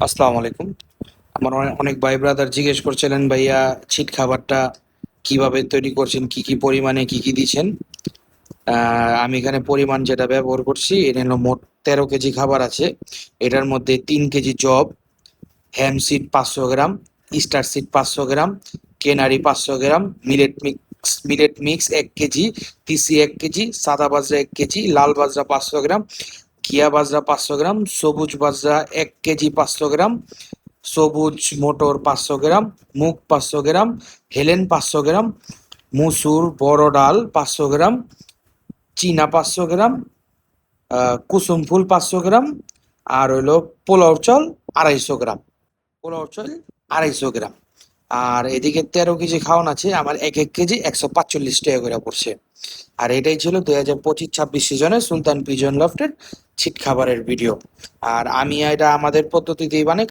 আসসালামু আলাইকুম। আমার অনে- অনেক ভাই ব্রাদার জিজ্ঞেস করছিলেন, ভাইয়া, ছিট খাবারটা কীভাবে তৈরি করছেন? কি কি পরিমাণে, কি কি দিচ্ছেন? আমি এখানে পরিমাণ যেটা ব্যবহার করছি, এটা হলো মোট তেরো কেজি খাবার আছে। এটার মধ্যে তিন কেজি জব হ্যাম সিড পাঁচশো গ্রাম স্টার সিড পাঁচশো গ্রাম কেনারি পাঁচশো gram millet mix millet mix এক কেজি, তিসি এক কেজি, সাদা বাজরা এক কেজি, লাল বাজরা পাঁচশো গ্রাম কিয়া বাজরা পাঁচশো গ্রাম, সবুজ বাজরা এক কেজি পাঁচশো গ্রাম, সবুজ মোটর পাঁচশো গ্রাম, মুগ পাঁচশো গ্রাম, হেলেন পাঁচশো গ্রাম, মুসুর বড় ডাল পাঁচশো গ্রাম, চীনা পাঁচশো গ্রাম কুসুম ফুল পাঁচশো গ্রাম, আর হইল পোলাও চল আড়াইশো গ্রাম। পোলাও চল আড়াইশো গ্রাম। আর এদিকে তেরো কেজি খাওয়ান আছে, আমার এক এক কেজি একশো পাঁচচল্লিশ টাকা করে পড়ছে। আর এটাই ছিল দুই হাজার পঁচিশ ছাব্বিশ সিজনে সুলতান পিজন লফটের ছিট খাবারের ভিডিও আর আমি এটা আমাদের পদ্ধতিতেই বানাই।